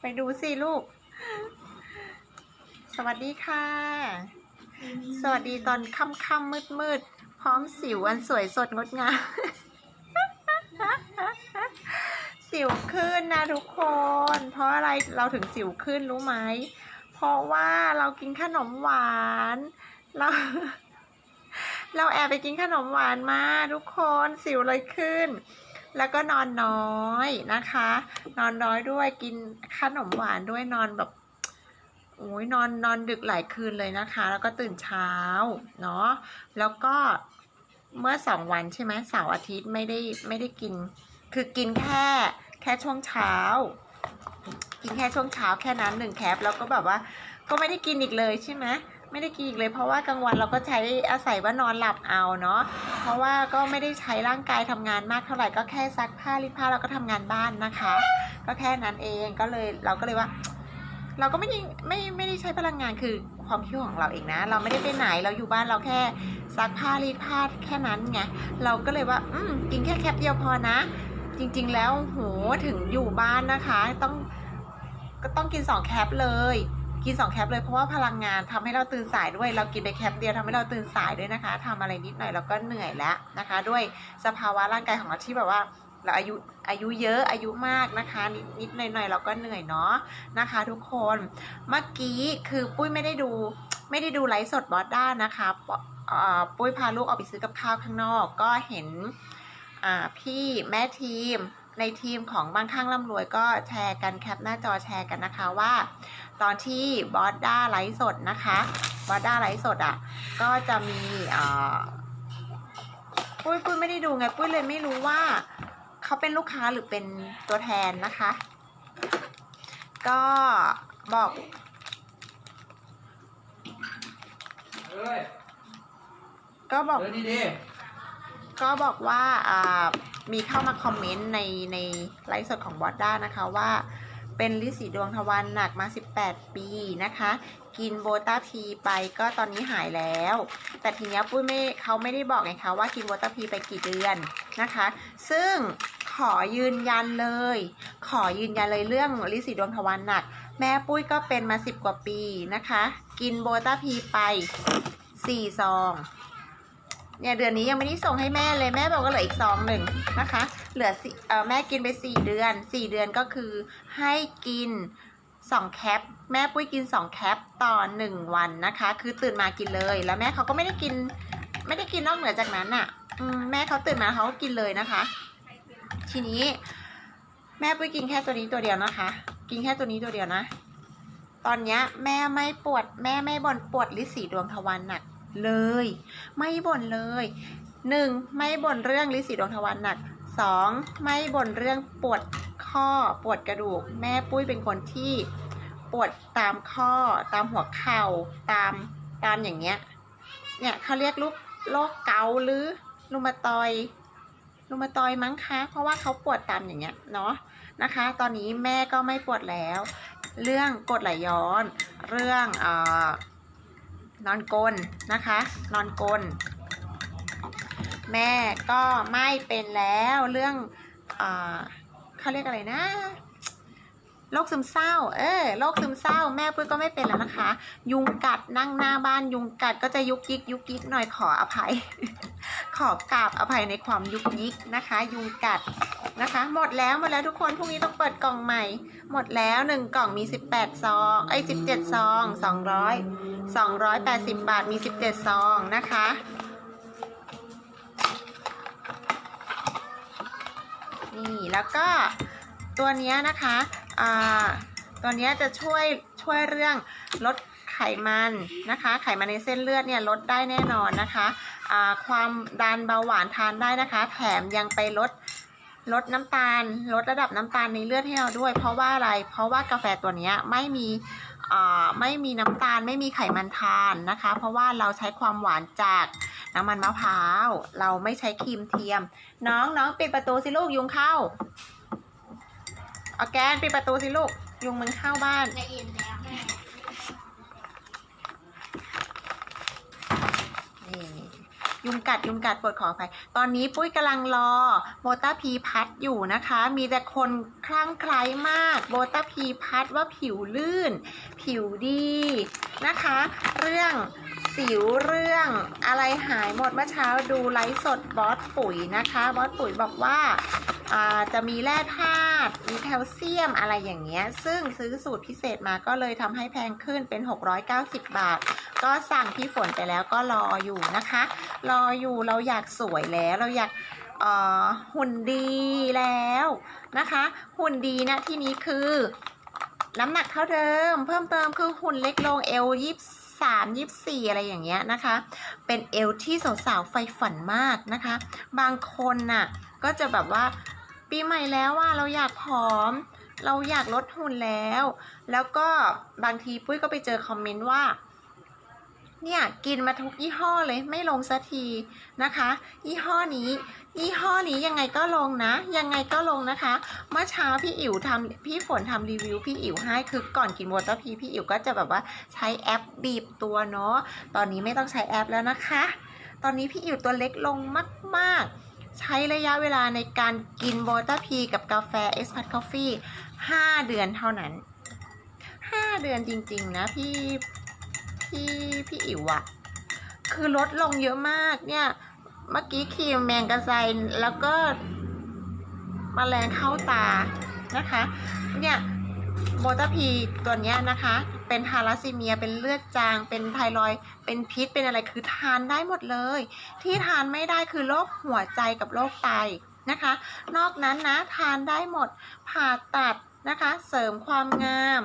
ไปดูสิลูก สวัสดีค่ะ สวัสดีตอนค่ำค่ำมืดมืดพร้อมสิวอันสวยสดงดงาม สิวขึ้นนะทุกคน เพราะอะไรเราถึงสิวขึ้นรู้ไหม เพราะว่าเรากินขนมหวาน เรา เราแอบไปกินขนมหวานมาทุกคนสิวเลยขึ้น แล้วก็นอนน้อยนะคะ นอนน้อยด้วยกินขนมหวานด้วยนอนแบบโอ้ยนอนนอนดึกหลายคืนเลยนะคะ แล้วก็ตื่นเช้าเนาะแล้วก็เมื่อสองวันใช่ไหมเสาร์อาทิตย์ไม่ได้ไม่ได้กิน คือกินแค่แค่ช่วงเช้า กินแค่ช่วงเช้าแค่นั้นหนึ่งแคปแล้วก็แบบว่า ก็ไม่ได้กินอีกเลยใช่ไหม ไม่ได้กินอีกเลย เพราะว่ากลางวันเราก็ใช้อาศัยว่านอนหลับเอาเนาะเพราะว่าก็ไม่ได้ใช้ร่างกายทำงานมากเท่าไหร่ก็แค่ซักผ้ารีดผ้าแล้วก็ทำงานบ้านนะคะ ก็แค่นั้นเองก็เลยเราก็เลยว่า เราก็ไม่ได้ไม่ไม่ได้ใช้พลังงานคือความคิดของเราเองนะ เราไม่ได้ไปไหนเราอยู่บ้านเราแค่ซักผ้ารีดผ้าแค่นั้นไงเราก็เลยว่า อืมกินแค่แคปเดียวพอนะ จริง ๆ แล้วโหถึงอยู่บ้านนะคะ ต้องก็ต้องกินสองแคปเลย กินสองแคปเลยเพราะว่าพลังงานทำให้เราตื่นสายด้วย เรากินไปแคปเดียวทำให้เราตื่นสายด้วยนะคะทำอะไรนิดหน่อยเราก็เหนื่อยแล้วนะคะ ด้วยสภาวะร่างกายของเราที่แบบว่าเราอายุอายุเยอะอายุมากนะคะ นิดนิดหน่อยหน่อยๆเราก็เหนื่อยเนาะนะคะ ทุกคนเมื่อกี้คือปุ้ยไม่ได้ดูไม่ได้ดูไลฟ์สดบอสด้านะคะปุ้ยพาลูกออกไปซื้อกับข้าวข้างนอก ก็เห็นพี่แม่ทีมในทีมของบางข้างร่ำรวยก็แชร์กันแคปหน้าจอแชร์กันนะคะว่า ตอนที่บอสด้าไลฟ์สดนะคะบอสด้าไลฟ์สดอะ ก็จะมีอ่าปุ้ยปุ้ยไม่ได้ดูไง ปุ้ยเลยไม่รู้ว่าเขาเป็นลูกค้าหรือเป็นตัวแทนนะคะ ก็บอกเอ้ยก็บอกเดินดีดีก็บอกว่าอ่ามีเข้ามาคอมเมนต์ในในไลฟ์สดของบอสด้านะคะว่า เป็นลิสีดวงทวารหนักมา 18 ปีนะคะ กินโบต้าพีไปก็ตอนนี้หายแล้ว แต่ทีนี้ปุ้ยไม่เขาไม่ได้บอกไงคะว่ากินโบต้าพีไปกี่เดือนนะคะ ซึ่งขอยืนยันเลย ขอยืนยันเลยเรื่องลิสีดวงทวารหนัก แม่ปุ้ยก็เป็นมา 10 กว่าปีนะคะ กินโบต้าพีไป4ซองเนี่ยเดือนนี้ยังไม่ได้ส่งให้แม่เลยแม่บอกว่าเหลืออีกซองหนึ่งนะคะ เหลือสี่เอแม่กินไปสี่เดือนสี่เดือนก็คือให้กินสองแคปแม่ปุ้ยกินสองแคปต่อหนึ่งวันนะคะ คือตื่นมากินเลย แล้วแม่เขาก็ไม่ได้กิน ไม่ได้กินนอกเหนือจากนั้นอะแม่เขาตื่นมาเขาก็กินเลยนะคะ ทีนี้แม่ปุ้ยกินแค่ตัวนี้ตัวเดียวนะคะ กินแค่ตัวนี้ตัวเดียวนะ ตอนนี้แม่ไม่ปวด แม่ไม่บ่นปวดลิสีดวงทวารหนักเลย ไม่บ่นเลยหนึ่งไม่บ่นเรื่องลิสีดวงทวารหนัก สองไม่บ่นเรื่องปวดข้อปวดกระดูก แม่ปุ้ยเป็นคนที่ปวดตามข้อ ตามหัวเข่าตามตามอย่างเงี้ยเนี่ยเขาเรียกลูกโรคเกาหรือรูมาตอยด์รูมาตอยมั้งคะ เพราะว่าเขาปวดตามอย่างเงี้ยเนาะนะคะ ตอนนี้แม่ก็ไม่ปวดแล้ว เรื่องกดไหลย้อน เรื่องเอ่อนอนกลนนะคะ นอนกลน แม่ก็ไม่เป็นแล้วเรื่องเอ่อเขาเรียกอะไรนะโรคซึมเศร้า เออโรคซึมเศร้า แม่ปุ้ยก็ไม่เป็นแล้วนะคะ ยุงกัดนั่งหน้าบ้านยุงกัดก็จะยุกยิกยุกยิกหน่อยขออภัย ขอกราบอภัยในความยุกยิกนะคะ ยุงกัดนะคะ หมดแล้วหมดแล้วทุกคนพรุ่งนี้ต้องเปิดกล่องใหม่ หมดแล้วหนึ่งกล่องมี18ซองไอ้ย17ซอง200 280บบาทมี17ซองนะคะ นี่แล้วก็ตัวนี้นะคะอ่าตัวนี้จะช่วยช่วยเรื่องลดไขมันนะคะ ไขมันในเส้นเลือดเนี่ยลดได้แน่นอนนะคะความดันเบาหวานทานได้นะคะ แถมยังไปลดลดน้ำตาล ลดระดับน้ำตาลในเลือดให้เราด้วย เพราะว่าอะไร เพราะว่ากาแฟตัวนี้ไม่มีไม่มีน้ำตาลไม่มีไขมันทานนะคะ เพราะว่าเราใช้ความหวานจาก น้ำมันมะพร้าว เราไม่ใช้ครีมเทียม น้องน้องปิดประตูสิลูกยุงเข้าเอาแกนปิดประตูสิลูกยุงมันเข้าบ้านยดแล้วแม่นี่ยุงกัดยุงกัดปวดขออภัยตอนนี้ปุ้ยกำลังรอโบต้าพีพัดอยู่นะคะ มีแต่คนคลั่งไคล้มากโบต้าพีพัดว่าผิวลื่น ผิวดีนะคะ เรื่อง สิวเรื่องอะไรหายหมดเมื่อเช้าดูไลฟ์สดบอสปุ๋ยนะคะ บอสปุ๋ยบอกว่าาจะมีแร่ธาตุมีแคลเซียมอะไรอย่างเงี้ย ซึ่งซื้อสูตรพิเศษมาก็เลยทำให้แพงขึ้นเป็น 690 บาท ก็สั่งพี่ฝนไปแล้วก็รออยู่นะคะ รออยู่เราอยากสวยแล้วเราอยากหุ่นดีแล้วนะคะ หุ่นดีนะที่นี้คือ น้ำหนักเท่าเดิม เพิ่มเติมคือหุ่นเล็กลงเอลยี่สามยี่สี่อะไรอย่างเงี้ยนะคะ เป็นเอลที่สาวๆไฟฝันมากนะคะ บางคนน่ะก็จะแบบว่าปีใหม่แล้วว่าเราอยากผอม เราอยากลดหุ่นแล้ว แล้วก็บางทีปุ้ยก็ไปเจอคอมเมนต์ว่า เนี่ยกินมาทุกยี่ห้อเลยไม่ลงสักทีนะคะ ยี่ห้อนี้ ยี่ห้อนี้ยังไงก็ลงนะ ยังไงก็ลงนะคะ เมื่อเช้าพี่อิ๋วทำพี่ฝนทำรีวิวพี่อิ๋วให้คือก่อนกินวอเตอร์พีพี่อิ๋วก็จะแบบว่าใช้แอปบีบตัวเนาะตอนนี้ไม่ต้องใช้แอปแล้วนะคะ ตอนนี้พี่อิ๋วตัวเล็กลงมากๆ ใช้ระยะเวลาในการกินวอเตอร์พีกับกาแฟเอสพัทคอฟฟี่5เดือนเท่านั้น5เดือนจริงๆนะพี่ พี่พี่อิ๋วอะคือลดลงเยอะมากเนี่ย เมื่อกี้ครีมแมงกะไซแล้วก็มแมลงเข้าตานะคะ เนี่ยโบตาพีตัวเนี้ยนะคะ เป็นทาราซีเมีย เป็นเลือดจาง เป็นไทรอยเป็นพิษ เป็นอะไรคือทานได้หมดเลย ที่ทานไม่ได้คือโรคหัวใจกับโรคไตนะคะ นอกนั้นนะทานได้หมด ผ่าตัดนะคะ เสริมความงาม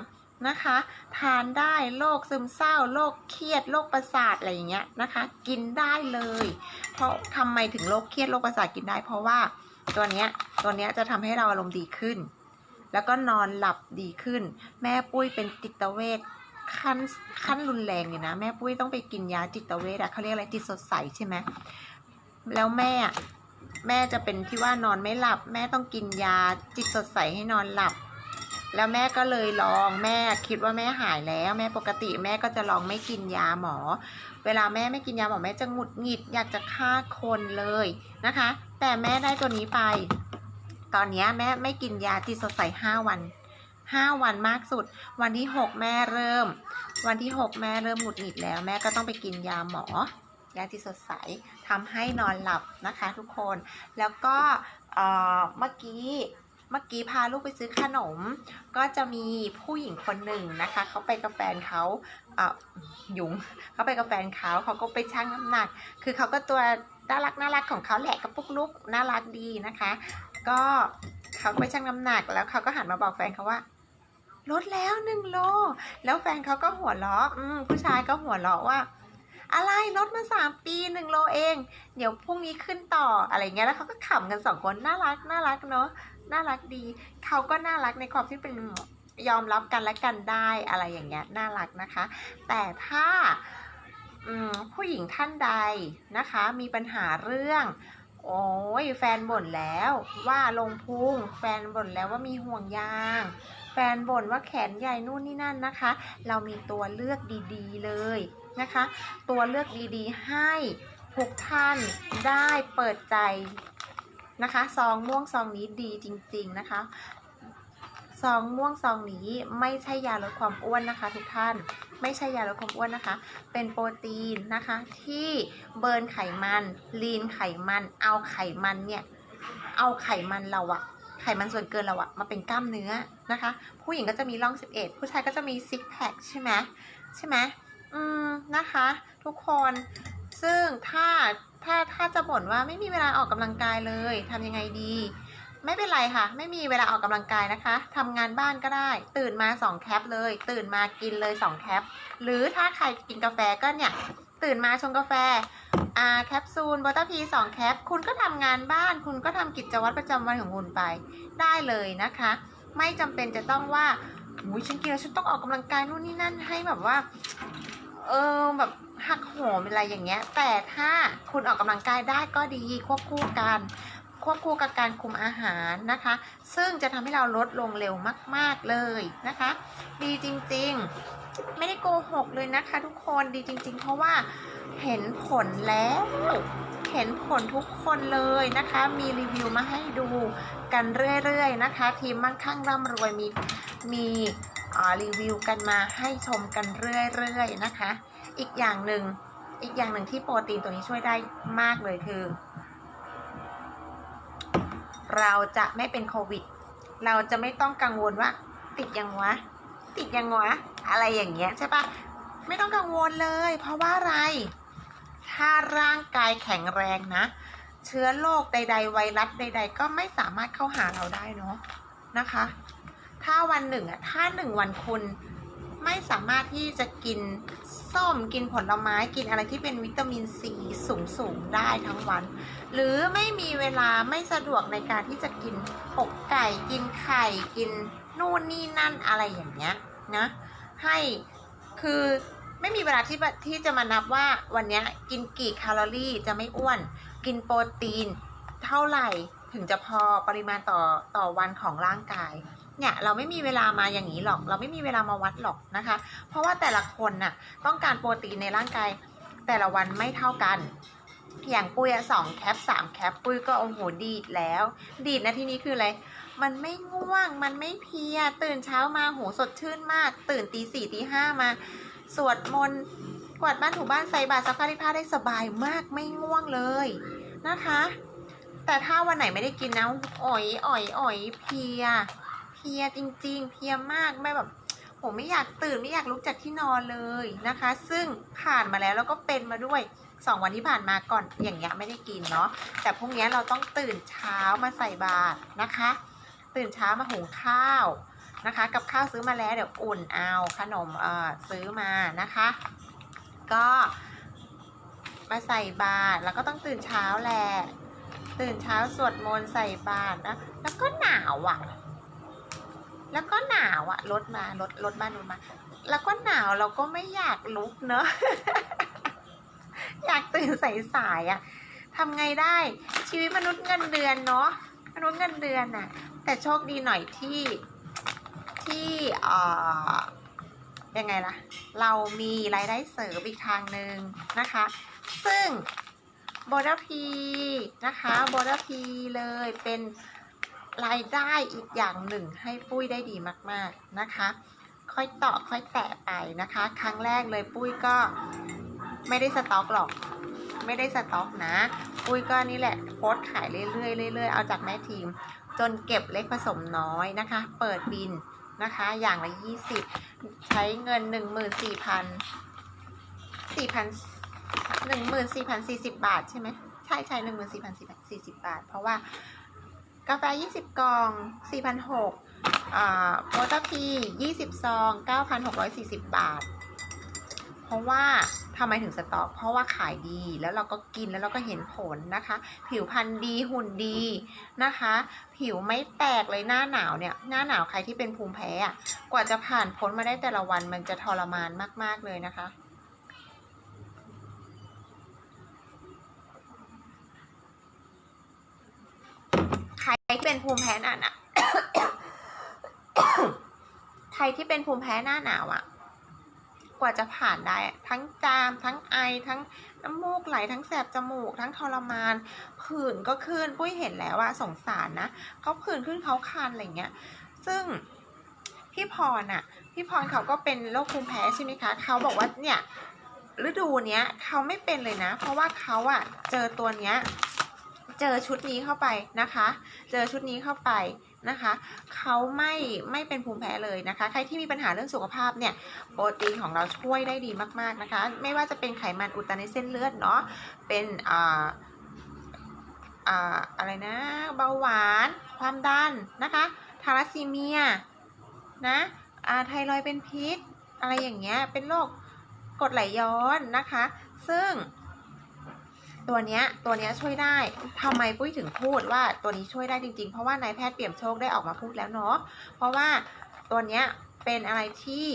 นะคะ ทานได้โรคซึมเศร้าโรคเครียดโรคประสาทอะไรอย่างเงี้ยนะคะ กินได้เลย เพราะทำไมถึงโรคเครียดโรคประสาทกินได้ เพราะว่าตัวเนี้ยตัวเนี้ยจะทำให้เราอารมณ์ดีขึ้น แล้วก็นอนหลับดีขึ้น แม่ปุ้ยเป็นจิตเวชขั้นขั้นรุนแรงเลยนะ แม่ปุ้ยต้องไปกินยาจิตเวชอะเขาเรียกอะไรจิตสดใสใช่ไหมแล้วแม่แม่จะเป็นที่ว่านอนไม่หลับ แม่ต้องกินยาจิตสดใสให้นอนหลับ แล้วแม่ก็เลยลองแม่คิดว่าแม่หายแล้ว แม่ปกติแม่ก็จะลองไม่กินยาหมอ เวลาแม่ไม่กินยาหมอแม่จะหงุดหงิดอยากจะฆ่าคนเลยนะคะ แต่แม่ได้ตัวนี้ไป ตอนนี้แม่ไม่กินยาจิตสดใสห้าวันห้าวันมากสุด วันที่หกแม่เริ่ม วันที่หกแม่เริ่มหงุดหงิดแล้ว แม่ก็ต้องไปกินยาหมอยาจิตสดใสทำให้นอนหลับนะคะทุกคน แล้วก็เมื่อกี้ เมื่อกี้พาลูกไปซื้อขนม ก็จะมีผู้หญิงคนหนึ่งนะคะเขาไปกับแฟนเขาอะยุงเขาไปกับแฟนเขาเขาก็ไปชั่งน้ำหนัก คือเขาก็ตัวน่ารักน่ารักของเขาแหละกระปุกลุกน่ารักดีนะคะ ก็เขาไปชั่งน้ำหนักแล้วเขาก็หันมาบอกแฟนเขาว่าลดแล้วหนึ่งโล แล้วแฟนเขาก็หัวเราะอืมผู้ชายก็หัวเราะว่า อะไรลดมาสามปีหนึ่งโลเอง เดี๋ยวพรุ่งนี้ขึ้นต่ออะไรเงี้ยแล้วเขาก็ขำกันสองคนน่ารักน่ารักเนาะ น่ารักดี เขาก็น่ารักในความที่เป็นยอมรับกันและกันได้อะไรอย่างเงี้ยน่ารักนะคะ แต่ถ้าผู้หญิงท่านใดนะคะ มีปัญหาเรื่อง โอ้ยแฟนบ่นแล้วว่าลงพุงแฟนบ่นแล้วว่ามีห่วงยางแฟนบ่นว่าแขนใหญ่นู่นนี่นั่นนะคะ เรามีตัวเลือกดีๆเลยนะคะ ตัวเลือกดีๆให้ทุกท่านได้เปิดใจ นะคะ ซองม่วงซองนี้ดีจริง ๆนะคะ ซองม่วงซองนี้ไม่ใช่ยาลดความอ้วนนะคะ ทุกท่าน ไม่ใช่ยาลดความอ้วนนะคะ เป็นโปรตีนนะคะ ที่เบิร์นไขมัน ลีนไขมัน เอาไขมันเนี่ย เอาไขมันเราอะไขมันส่วนเกินเราอะมาเป็นกล้ามเนื้อนะคะ ผู้หญิงก็จะมีร่อง 11 ผู้ชายก็จะมีซิกแพคใช่ไหมใช่ไหมอืมนะคะ ทุกคน ซึ่งถ้าถ้าถ้าจะบ่นว่าไม่มีเวลาออกกำลังกายเลยทำยังไงดี ไม่เป็นไรค่ะ ไม่มีเวลาออกกำลังกายนะคะทำงานบ้านก็ได้ ตื่นมา2แคปเลย ตื่นมากินเลย2แคปหรือถ้าใครกินกาแฟก็เนี่ย ตื่นมาชงกาแฟอ่าแคปซูลบอตพีสองแคปคุณก็ทำงานบ้าน คุณก็ทำกิจวัตรประจำวันของคุณไป ได้เลยนะคะ ไม่จำเป็นจะต้องว่าอุ้ยฉันกินแล้วฉันต้องออกกำลังกายนู่นนี่นั่นให้แบบว่า เออแบบ หักโหมอะไรอย่างเงี้ย แต่ถ้าคุณออกกำลังกายได้ก็ดีควบคู่กันควบคู่กับการคุมอาหารนะคะ ซึ่งจะทำให้เราลดลงเร็วมาก ๆเลยนะคะ ดีจริงๆ ไม่ได้โกหกเลยนะคะ ทุกคนดีจริง ๆ เพราะว่าเห็นผลแล้ว เห็นผลทุกคนเลยนะคะ มีรีวิวมาให้ดูกันเรื่อยๆนะคะ ทีมมั่งคั่งร่ำรวยมีมีอ่ารีวิวกันมาให้ชมกันเรื่อยๆนะคะ อีกอย่างหนึ่งอีกอย่างหนึ่งที่โปรตีนตัวนี้ช่วยได้มากเลยคือ เราจะไม่เป็นโควิด เราจะไม่ต้องกังวลว่า ติดยังวะ ติดยังวะ อะไรอย่างเงี้ยใช่ปะไม่ต้องกังวลเลย เพราะว่าอะไร ถ้าร่างกายแข็งแรงนะ เชื้อโรคใด ๆ ไวรัสใด ๆ ก็ไม่สามารถเข้าหาเราได้เนาะนะคะ ถ้าวันหนึ่งอะถ้าหนึ่งวันคุณไม่สามารถที่จะกิน ส้ม กินผลไม้กินอะไรที่เป็นวิตามินซีสูงๆได้ทั้งวัน หรือไม่มีเวลาไม่สะดวกในการที่จะกินอกไก่กินไข่กินนู่นนี่นั่นอะไรอย่างเงี้ยนะให้คือไม่มีเวลาที่ที่จะมานับว่าวันนี้กินกี่แคลอรี่จะไม่อ้วน กินโปรตีนเท่าไหร่ถึงจะพอปริมาณต่อต่อวันของร่างกาย เนี่ยเราไม่มีเวลามาอย่างนี้หรอก เราไม่มีเวลามาวัดหรอกนะคะ เพราะว่าแต่ละคนน่ะต้องการโปรตีนในร่างกายแต่ละวันไม่เท่ากัน อย่างปุ้ยอะสองแคปสามแคปปุ้ยก็โอ้โหดีดแล้ว ดีดนะที่นี้คืออะไร มันไม่ง่วง มันไม่เพีย ตื่นเช้ามาโหสดชื่นมาก ตื่นตีสี่ตีห้ามา สวดมนต์กวาดบ้านถูบ้านใส่บาตรซักผ้ารีดผ้าได้สบายมากไม่ง่วงเลยนะคะ แต่ถ้าวันไหนไม่ได้กินนะอ่อยอ่อยอ่อยเพีย ลียจริง ๆ เพลียมากไม่แบบผมไม่อยากตื่นไม่อยากลุกจากที่นอนเลยนะคะ ซึ่งผ่านมาแล้วแล้วก็เป็นมาด้วยสองวันที่ผ่านมาก่อนอย่างเงี้ยไม่ได้กินเนาะแต่พวกเนี้ยเราต้องตื่นเช้ามาใส่บาตรนะคะ ตื่นเช้ามาหุงข้าวนะคะ กับข้าวซื้อมาแล้วเดี๋ยวอุ่นเอาขนมเอ่อซื้อมานะคะ ก็มาใส่บาตรแล้วก็ต้องตื่นเช้าแหละตื่นเช้าสวดมนต์ใส่บาตรนะแล้วก็หนาวอะ แล้วก็หนาวอะรถมารถรถบ้านนู้นมา แล้วก็หนาวเราก็ไม่อยากลุกเนอะอยากตื่นสายๆอะทำไงได้ ชีวิตมนุษย์เงินเดือนเนาะมนุษย์เงินเดือนน่ะแต่โชคดีหน่อยที่ที่เอ่อยังไงล่ะ เรามีรายได้เสริมอีกทางหนึ่งนะคะ ซึ่งโบดาพีนะคะโบดาพีเลยเป็น รายได้อีกอย่างหนึ่งให้ปุ้ยได้ดีมาก ๆนะคะ ค่อยต่อค่อยแตะไปนะคะ ครั้งแรกเลยปุ้ยก็ไม่ได้สต็อกหรอก ไม่ได้สต็อกนะ ปุ้ยก็นี่แหละโพสขายเรื่อยๆเรื่อยๆเอาจากแม่ทีม จนเก็บเล็กผสมน้อยนะคะ เปิดบินนะคะ อย่างละ 20 ใช้เงิน 14,000 4,000 14,040 บาทใช่ไหมใช่ใช่14,040 บาท เพราะว่า กาแฟ 20 กล่อง 4,600อ่าโมตพี20 ซอง 9,640 บาท เพราะว่าทำไมถึงสต็อก เพราะว่าขายดีแล้วเราก็กินแล้วเราก็เห็นผลนะคะ ผิวพรรณดีหุ่นดีนะคะ ผิวไม่แตกเลยหน้าหนาวเนี่ย หน้าหนาวใครที่เป็นภูมิแพ้อะกว่าจะผ่านพ้นมาได้แต่ละวันมันจะทรมานมาก ๆ เลยนะคะ ครที่เป็นภูมิแพ้หน้าหนาวใครที่เป็นภูมิแพ้หน้าหนาวอะกว่าจะผ่านได้ ทั้งจาม ทั้งไอ ทั้งน้ำมูกไหล ทั้งแสบจมูก ทั้งทรมาน ผื่นก็ขึ้น ปุ้ยเห็นแล้วอะสงสารนะเขาผื่นขึ้นเขาคันอะไรเงี้ย ซึ่งพี่พรอะพี่พรเขาก็เป็นโรคภูมิแพ้ใช่ไหมคะ เขาบอกว่าเนี่ยฤดูเนี้ยเขาไม่เป็นเลยนะ เพราะว่าเขาอะเจอตัวเนี้ย เจอชุดนี้เข้าไปนะคะ เจอชุดนี้เข้าไปนะคะเขาไม่ไม่เป็นภูมิแพ้เลยนะคะ ใครที่มีปัญหาเรื่องสุขภาพเนี่ยโปรตีนของเราช่วยได้ดีมากๆนะคะ ไม่ว่าจะเป็นไขมันอุดตันในเส้นเลือดเนาะเป็นอ่าอ่าอะไรนะเบาหวาน ความดันนะคะทาราซีเมียนะอ่าไทรอยด์เป็นพิษ อะไรอย่างเงี้ยเป็นโรคกรดไหลย้อนนะคะ ซึ่ง ตัวเนี้ยตัวเนี้ยช่วยได้ทำไมปุ้ยถึงพูดว่าตัวนี้ช่วยได้จริงๆ เพราะว่านายแพทย์เปี่ยมโชคได้ออกมาพูดแล้วเนาะเพราะว่าตัวเนี้ยเป็นอะไรที่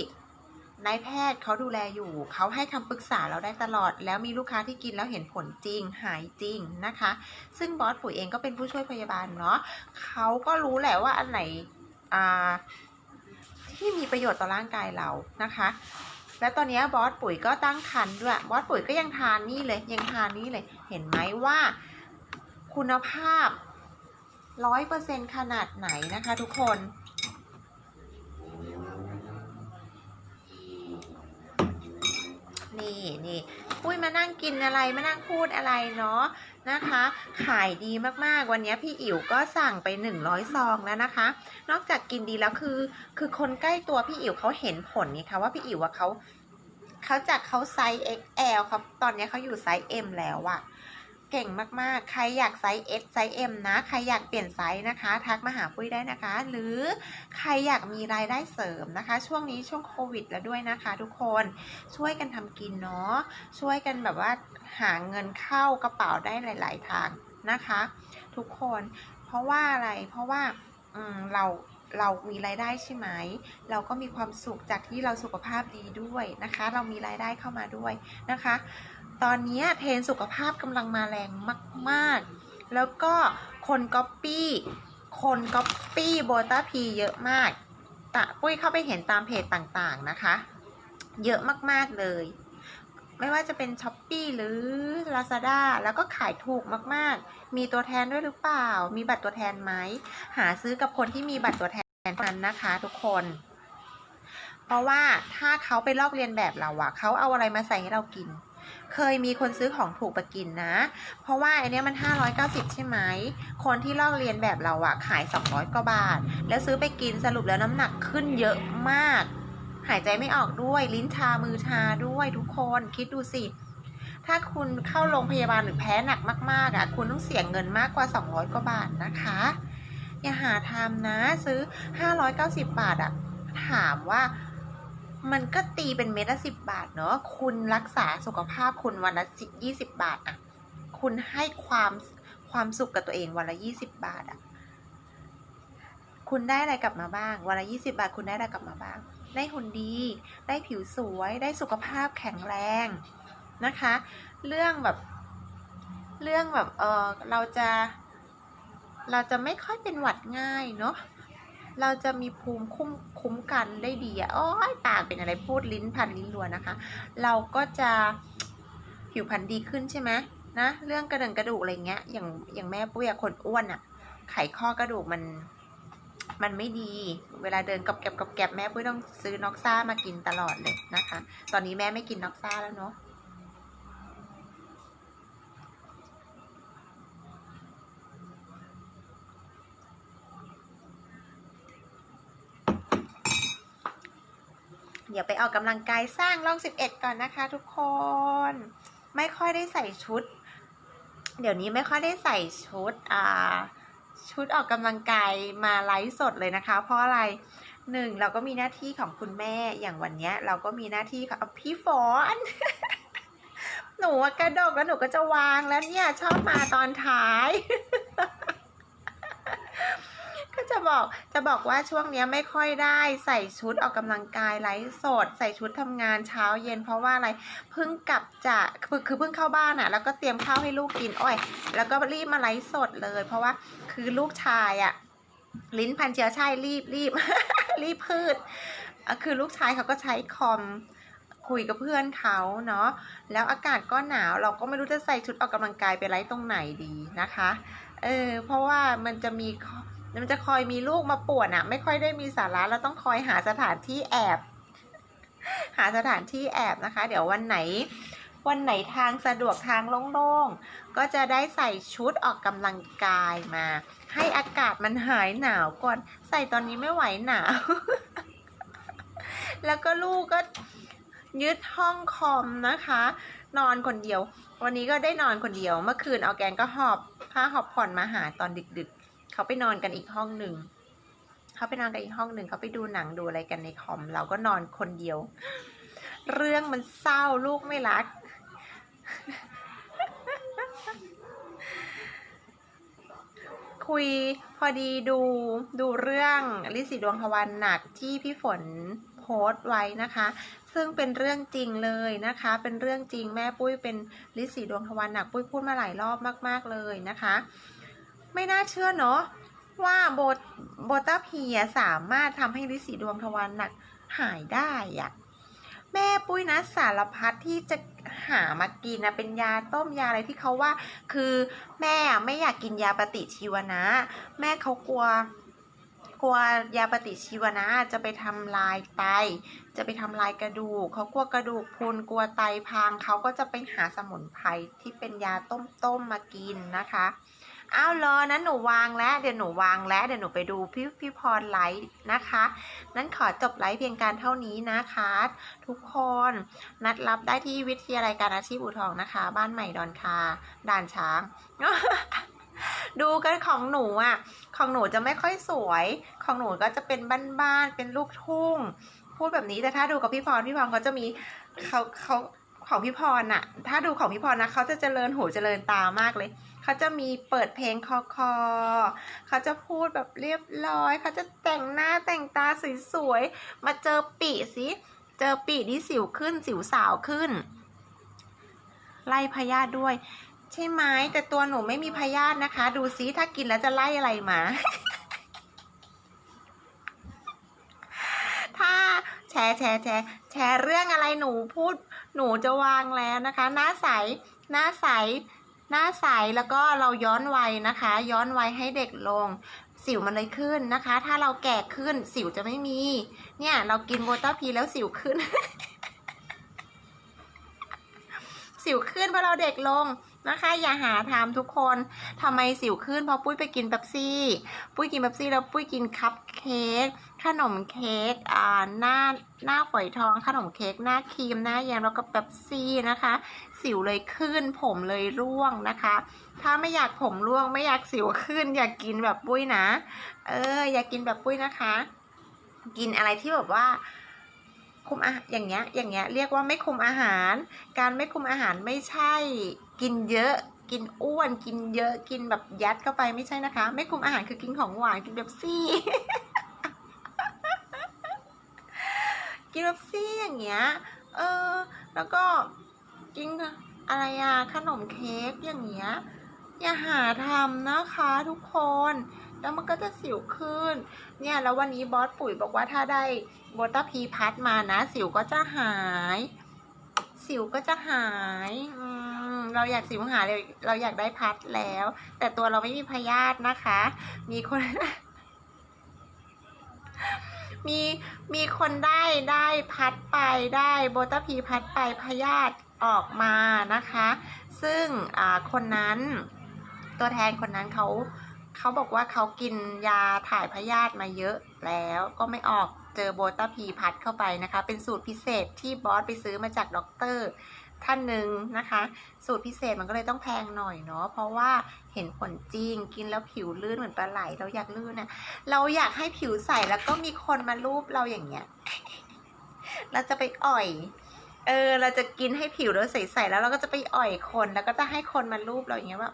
นายแพทย์เขาดูแลอยู่ เขาให้คำปรึกษาเราได้ตลอด แล้วมีลูกค้าที่กินแล้วเห็นผลจริงหายจริงนะคะ ซึ่งบอสปุ๋ยเองก็เป็นผู้ช่วยพยาบาลเนาะเขาก็รู้แหละว่าอันไหนที่มีประโยชน์ต่อร่างกายเรานะคะ แล้วตอนนี้บอสปุ๋ยก็ตั้งครรภ์ด้วย บอสปุ๋ยก็ยังทานนี่เลย ยังทานนี่เลย เห็นไหมว่าคุณภาพร้อยเปอร์เซ็นขนาดไหนนะคะทุกคน นี่นี่ปุ้ยมานั่งกินอะไร มานั่งพูดอะไรเนาะ นะคะ ขายดีมากๆ วันนี้พี่อิ๋วก็สั่งไป 100 ซองแล้วนะคะ นอกจากกินดีแล้วคือ คือคนใกล้ตัวพี่อิ๋วเขาเห็นผลนี่คะว่าพี่อิ๋วว่าเขาเขาจากเขาไซส์ XL ครับตอนนี้เขาอยู่ไซส์ M แล้วอะ เก่งมากๆ ใครอยากไซส์ S ไซส์ M นะ ใครอยากเปลี่ยนไซส์นะคะ ทักมาหาปุ้ยได้นะคะ หรือใครอยากมีรายได้เสริมนะคะ ช่วงนี้ช่วงโควิดแล้วด้วยนะคะ ทุกคนช่วยกันทำกินเนาะช่วยกันแบบว่าหาเงินเข้ากระเป๋าได้หลาย ๆ ทางนะคะ ทุกคนเพราะว่าอะไรเพราะว่าเราเรามีรายได้ใช่ไหม เราก็มีความสุขจากที่เราสุขภาพดีด้วยนะคะ เรามีรายได้เข้ามาด้วยนะคะ ตอนนี้เทรนสุขภาพกำลังมาแรงมาก ๆ แล้วก็คนก๊อปปี้ คนก๊อปปี้โบต้าพีเยอะมากตะปุ้ยเข้าไปเห็นตามเพจต่างๆนะคะ เยอะมาก ๆ เลย ไม่ว่าจะเป็น s h อ p e e หรือ Lazada แล้วก็ขายถูกมากๆ มีตัวแทนด้วยหรือเปล่า มีบัตรตัวแทนไหม หาซื้อกับคนที่มีบัตรตัวแทนนั้นนะคะทุกคน เพราะว่าถ้าเขาไปลอกเลียนแบบเราอะเขาเอาอะไรมาใส่ให้เรากิน เคยมีคนซื้อของถูกไปกินนะ เพราะว่าอันนี้มัน 590 ใช่ไหม คนที่ลอกเลียนแบบเราอะขาย 200 กว่าบาท แล้วซื้อไปกินสรุปแล้วน้ำหนักขึ้นเยอะมาก หายใจไม่ออกด้วยลิ้นชามือชาด้วยทุกคนคิดดูสิถ้าคุณเข้าโรงพยาบาลหรือแพ้หนักมากๆอะคุณต้องเสียเงินมากกว่า 200 กว่าบาทนะคะ อย่าหาทำนะซื้อ 590 บาทอะถามว่า มันก็ตีเป็นเม็ดละสิบบาทเนาะคุณรักษาสุขภาพคุณวันละสิบยี่สิบบาทอะคุณให้ความความสุขกับตัวเองวันละยี่สิบบาทอะคุณได้อะไรกลับมาบ้าง วันละยี่สิบาทคุณได้อะไรกลับมาบ้าง ได้หุ่นดี ได้ผิวสวย ได้สุขภาพแข็งแรงนะคะ เรื่องแบบ เรื่องแบบเออเราจะ เราจะไม่ค่อยเป็นหวัดง่ายเนาะ เราจะมีภูมิคุ้มคุ้มกันได้ดีอะโอ้ยปากเป็นอะไรพูดลิ้นพันลิ้นรัวนะคะ เราก็จะผิวพรรณดีขึ้นใช่ไหมนะ เรื่องกระดึงกระดูกอะไรเงี้ย อย่างอย่างแม่ปุ้ยอะคนอ้วนอะไขข้อกระดูกมันมันไม่ดี เวลาเดินกับแกบกับแกบแม่ปุ้ยต้องซื้อน็อกซ่ามากินตลอดเลยนะคะ ตอนนี้แม่ไม่กินน็อกซ่าแล้วเนาะ เดี๋ยวไปออกกำลังกายสร้างร่อง 11 ก่อนนะคะ ทุกคน ไม่ค่อยได้ใส่ชุด เดี๋ยวนี้ไม่ค่อยได้ใส่ชุดอ่าชุดออกกำลังกายมาไลฟ์สดเลยนะคะ เพราะอะไรหนึ่งเราก็มีหน้าที่ของคุณแม่อย่างวันนี้เราก็มีหน้าที่ของเอาพี่ฟอนหนูกระดกแล้วหนูก็จะวางแล้วเนี่ยชอบมาตอนท้าย จะบอกจะบอกว่าช่วงนี้ไม่ค่อยได้ใส่ชุดออกกำลังกายไลฟ์สด ใส่ชุดทำงานเช้าเย็น เพราะว่าอะไรเพิ่งกลับจากคือเพิ่งเข้าบ้านอะ่ะ แล้วก็เตรียมข้าวให้ลูกกินอ้อย แล้วก็รีบมาไลฟ์สดเลย เพราะว่าคือลูกชายอะ่ะลิ้นพันเชื้อชายรีบรีบรีบพืชคือลูกชายเขาก็ใช้คอมคุยกับเพื่อนเขาเนาะแล้วอากาศก็หนาวเราก็ไม่รู้จะใส่ชุดออกกำลังกายไปไลฟ์ตรงไหนดีนะคะ เออเพราะว่ามันจะมี มันจะคอยมีลูกมาป่วนอะไม่ค่อยได้มีสาระเราต้องคอยหาสถานที่แอบ หาสถานที่แอบนะคะ เดี๋ยววันไหน วันไหนทางสะดวกทางโล่งๆ ก็จะได้ใส่ชุดออกกำลังกายมา ให้อากาศมันหายหนาวก่อน ใส่ตอนนี้ไม่ไหวหนาว แล้วก็ลูกก็ยึดห้องคอมนะคะ นอนคนเดียว วันนี้ก็ได้นอนคนเดียว เมื่อคืนเอาแกนก็หอบผ้าหอบผ่อนมาหาตอนดึกๆ เขาไปนอนกันอีกห้องหนึ่งเขาไปนอนกันอีกห้องหนึ่งเขาไปดูหนังดูอะไรกันในคอม เราก็นอนคนเดียว เรื่องมันเศร้าลูกไม่รัก คุยพอดีดูดูเรื่องลิสีดวงทวันหนักที่พี่ฝนโพสต์ไว้นะคะ ซึ่งเป็นเรื่องจริงเลยนะคะ เป็นเรื่องจริงแม่ปุ้ยเป็นลิสีดวงทวันหนักปุ้ยพูดมาหลายรอบมาก ๆเลยนะคะ ไม่น่าเชื่อเนาะว่าโบโบต้าพีอะสามารถทำให้ลิสีดวงทวันหนักหายได้อะแม่ปุ้ยนะสารพัดที่จะหามากินนะเป็นยาต้มยาอะไรที่เขาว่า คือแม่ไม่อยากกินยาปฏิชีวนะ แม่เขากลัว กลัวยาปฏิชีวนะจะไปทำลายไต จะไปทำลายกระดูกเขากลัวกระดูกพรุนกลัวไตพังเขาก็จะไปหาสมุนไพรที่เป็นยาต้มๆมากินนะคะ อ้าวรอนั้นหนูวางแล้วเดี๋ยวหนูวางแล้วเดี๋ยวหนูไปดูพี่พี่พรไลฟ์นะคะ นั้นขอจบไลฟ์เพียงการเท่านี้นะคะ ทุกคนนัดรับได้ที่วิทยาลัยการอาชีพอู่ทองนะคะ บ้านใหม่ดอนคาด่านช้าง ดูกันของหนูอะ ของหนูจะไม่ค่อยสวย ของหนูก็จะเป็นบ้านๆเป็นลูกทุ่ง พูดแบบนี้แต่ถ้าดูกับพี่พรพี่พรเขาจะมีเขาเขาของพี่พรน่ะ ถ้าดูของพี่พรนะเขาจะเจริญหูเจริญตามากเลย เขาจะมีเปิดเพลงคอคอ เขาจะพูดแบบเรียบร้อย เขาจะแต่งหน้าแต่งตาสวยๆ มาเจอปีสิ เจอปีที่สิวขึ้นสิวสาวขึ้น ไล่พยาธิด้วย ใช่ไหมแต่ตัวหนูไม่มีพยาธินะคะ ดูซิถ้ากินแล้วจะไล่อะไรมา ถ้าแชร์แชร์แชร์แชร์เรื่องอะไรหนูพูดหนูจะวางแล้วนะคะ หน้าใส หน้าใส หน้าใสแล้วก็เราย้อนวัยนะคะ ย้อนวัยให้เด็กลง สิวมันเลยขึ้นนะคะ ถ้าเราแก่ขึ้นสิวจะไม่มี เนี่ย เรากินโบต้าพีแล้วสิวขึ้น สิวขึ้นเพราะเราเด็กลงนะคะ อย่าหาทำทุกคนทำไมสิวขึ้นเพราะปุ้ยไปกินเป๊ปซี่ ปุ้ยกินเป๊ปซี่แล้วปุ้ยกินคัพเค้ก ขนมเค้กอ่าหน้าหน้าฝอยทอง ขนมเค้กหน้าครีมหน้าแยมแล้วก็เป๊ปซี่นะคะ สิวเลยขึ้น ผมเลยร่วงนะคะ ถ้าไม่อยากผมร่วง ไม่อยากสิวขึ้น อยากกินแบบปุ้ยนะ เออ อยากกินแบบปุ้ยนะคะ กินอะไรที่แบบว่าคุมอาอย่างเงี้ยอย่างเงี้ยเรียกว่าไม่คุมอาหาร การไม่คุมอาหารไม่ใช่ กินเยอะกินอ้วนกินเยอะกินแบบยัดเข้าไปไม่ใช่นะคะ ไม่คุมอาหารคือกินของหวานกินแบบซี่ กินแบบซี่อย่างเงี้ย เออ แล้วก็กินอะไรอะขนมเค้กอย่างเงี้ย อย่าหาทำนะคะทุกคน แล้วมันก็จะสิวขึ้น เนี่ยแล้ววันนี้บอสปุ๋ยบอกว่าถ้าได้โบตาพีพัดมานะ สิวก็จะหาย สิวก็จะหายอืมเราอยากสิวหายเราเราอยากได้พัดแล้ว แต่ตัวเราไม่มีพยาธินะคะ มีคน มีมีคนได้ได้พัดไปได้โบตาพีพัดไปพยาธิออกมานะคะ ซึ่งอ่าคนนั้นตัวแทนคนนั้นเขาเขาบอกว่าเขากินยาถ่ายพยาธิมาเยอะแล้วก็ไม่ออกเจอโบตาพีพัดเข้าไปนะคะ เป็นสูตรพิเศษที่บอสไปซื้อมาจากด็อกเตอร์ ท่านหนึ่งนะคะ สูตรพิเศษมันก็เลยต้องแพงหน่อยเนาะเพราะว่าเห็นผลจริงกินแล้วผิวลื่นเหมือนปลาไหลเราอยากลื่นนะเราอยากให้ผิวใสแล้วก็มีคนมารูปเราอย่างเงี้ยเราจะไปอ่อย เออ เราจะกินให้ผิวเราใสๆแล้วเราก็จะไปอ่อยคนแล้วก็จะให้คนมารูปเราอย่างเงี้ยว่า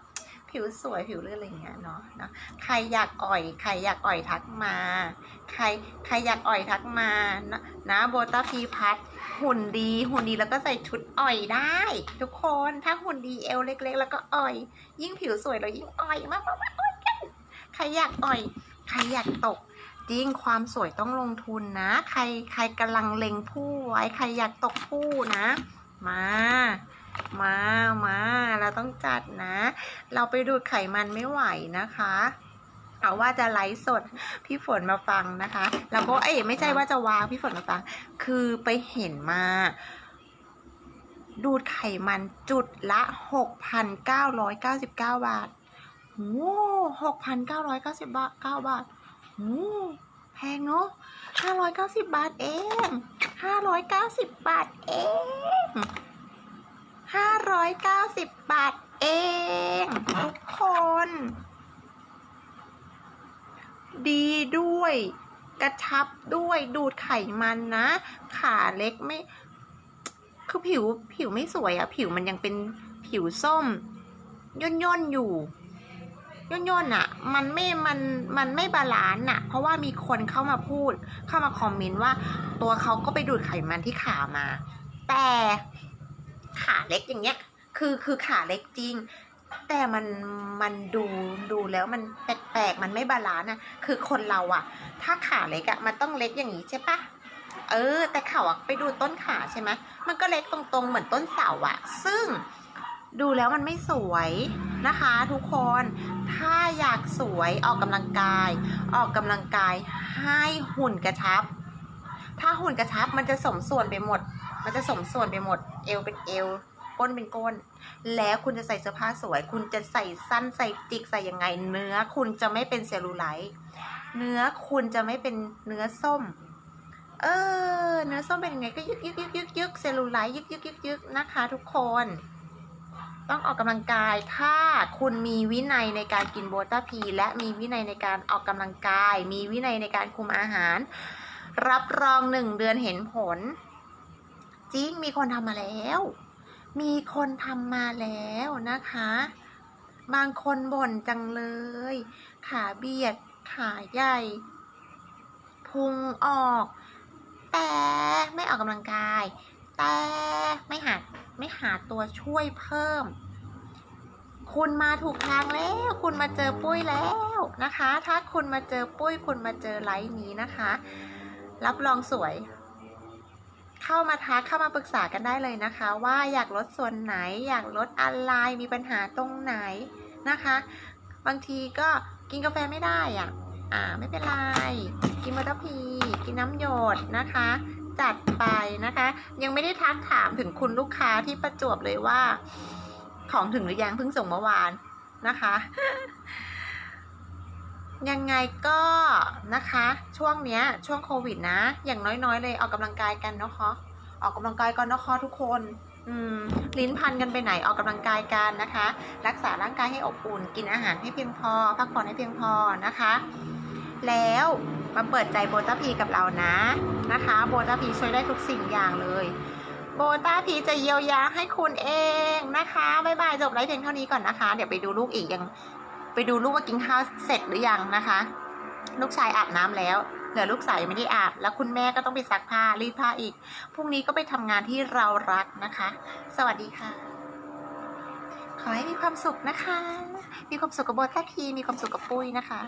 ผิวสวยผิวเลื่อนอะไรอย่างเงี้ยเนาะเนาะใครอยากอ่อย ใครอยากอ่อยทักมา ใครใครอยากอ่อยทักมานะนะโบต้าพีพัทหุ่นดีหุ่นดีแล้วก็ใส่ชุดอ่อยได้ ทุกคนถ้าหุ่นดีเอวเล็ก ๆ แล้วก็อ่อย ยิ่งผิวสวยเรายิ่งอ่อยมากๆๆอ่อยกันใครอยากอ่อย ใครอยากตกจริงความสวยต้องลงทุนนะ ใครใครกำลังเล็งผู้ไว้ใครอยากตกผู้นะ มา มามาเราต้องจัดนะ เราไปดูดไขมันไม่ไหวนะคะเอาว่าจะไลฟ์สดพี่ฝนมาฟังนะคะ แล้วก็เอ้ไม่ใช่ว่าจะวางพี่ฝนมาฟัง คือไปเห็นมา ดูดไขมันจุดละ6,999บาทโอ้6,999บาท9บาทโอ้แพงเนอะห้าร้อยเก้าสิบเก้าบาทเองห้าร้อยเก้าสิบบาทเองห้าร้อยเก้าสิบบาทเอง ทุกคน ดีด้วย กระชับด้วยดูดไขมันนะ ขาเล็กไม่ คือผิวผิวไม่สวยอะผิวมันยังเป็นผิวส้ม ย่นย่นอยู่ ย่นย่นอะมันไม่มันมันไม่บาลานซ์อะเพราะว่ามีคนเข้ามาพูด เข้ามาคอมเมนต์ว่า ตัวเขาก็ไปดูดไขมันที่ขามา แต่ ขาเล็กอย่างเงี้ย คือคือขาเล็กจริง แต่มันมันดูดูแล้วมันแปลกๆมันไม่บาลาน่ะคือคนเราอะถ้าขาเล็กอะมันต้องเล็กอย่างนี้ใช่ปะเออ แต่เขาอะไปดูต้นขาใช่ไหมมันก็เล็กตรงๆเหมือนต้นเสาอะซึ่งดูแล้วมันไม่สวยนะคะทุกคน ถ้าอยากสวยออกกำลังกาย ออกกำลังกายให้หุ่นกระชับ ถ้าหุ่นกระชับมันจะสมส่วนไปหมด มันจะสมส่วนไปหมด เอวเป็นเอว ก้นเป็นก้น แล้วคุณจะใส่เสื้อผ้าสวย คุณจะใส่สั้นใส่จิกใส่ยังไง เนื้อคุณจะไม่เป็นเซลลูไลท์ เนื้อคุณจะไม่เป็นเนื้อส้ม เออ เนื้อส้มเป็นยังไงก็ยึกยึกยึกยึกยึกเซลลูไลท์ยึกยึกยึกยึกนะคะ ทุกคน ต้องออกกำลังกาย ถ้าคุณมีวินัยในการกินโบตาพี และมีวินัยในการออกกำลังกาย มีวินัยในการคุมอาหาร รับรองหนึ่งเดือนเห็นผล จริงมีคนทำมาแล้ว มีคนทำมาแล้วนะคะ บางคนบ่นจังเลย ขาเบียด ขาใหญ่ พุงออก แต่ไม่ออกกำลังกาย แต่ไม่หาไม่หาตัวช่วยเพิ่ม คุณมาถูกทางแล้ว คุณมาเจอปุ้ยแล้วนะคะ ถ้าคุณมาเจอปุ้ย คุณมาเจอไลฟ์นี้นะคะ รับรองสวย เข้ามาทักเข้ามาปรึกษากันได้เลยนะคะ ว่าอยากลดส่วนไหน อยากลดอะไรมีปัญหาตรงไหนนะคะ บางทีก็กินกาแฟไม่ได้อะอ่าไม่เป็นไร กินมัตพีกินน้ำหยดนะคะ จัดไปนะคะ ยังไม่ได้ทักถามถึงคุณลูกค้าที่ประจวบเลยว่า ของถึงหรือยังเพิ่งส่งเมื่อวานนะคะ ยังไงก็นะคะ ช่วงเนี้ย ช่วงโควิดนะ อย่างน้อยๆ เลยออกกำลังกายกันเนาะคะออกกำลังกายกันเนาะคะทุกคนลิ้นพันกันไปไหนออกกำลังกายกันนะคะ รักษาร่างกายให้อบอุ่น กินอาหารให้เพียงพอ พักผ่อนให้เพียงพอนะคะ แล้วมาเปิดใจโบต้าพีกับเรานะนะคะ โบต้าพีช่วยได้ทุกสิ่งอย่างเลย โบต้าพีจะเยียวยาให้คุณเองนะคะ บ๊ายบายจบไลฟ์เพียงเท่านี้ก่อนนะคะ เดี๋ยวไปดูลูกอีกยัง ไปดูลูกว่ากินข้าวเสร็จหรือยังนะคะ ลูกชายอาบน้ำแล้วเหลือลูกสาวยังไม่ได้อาบ แล้วคุณแม่ก็ต้องไปซักผ้ารีดผ้าอีกพรุ่งนี้ก็ไปทำงานที่เรารักนะคะ สวัสดีค่ะ ขอให้มีความสุขนะคะ มีความสุขกับโบตาพีมีความสุขกับปุ้ยนะคะ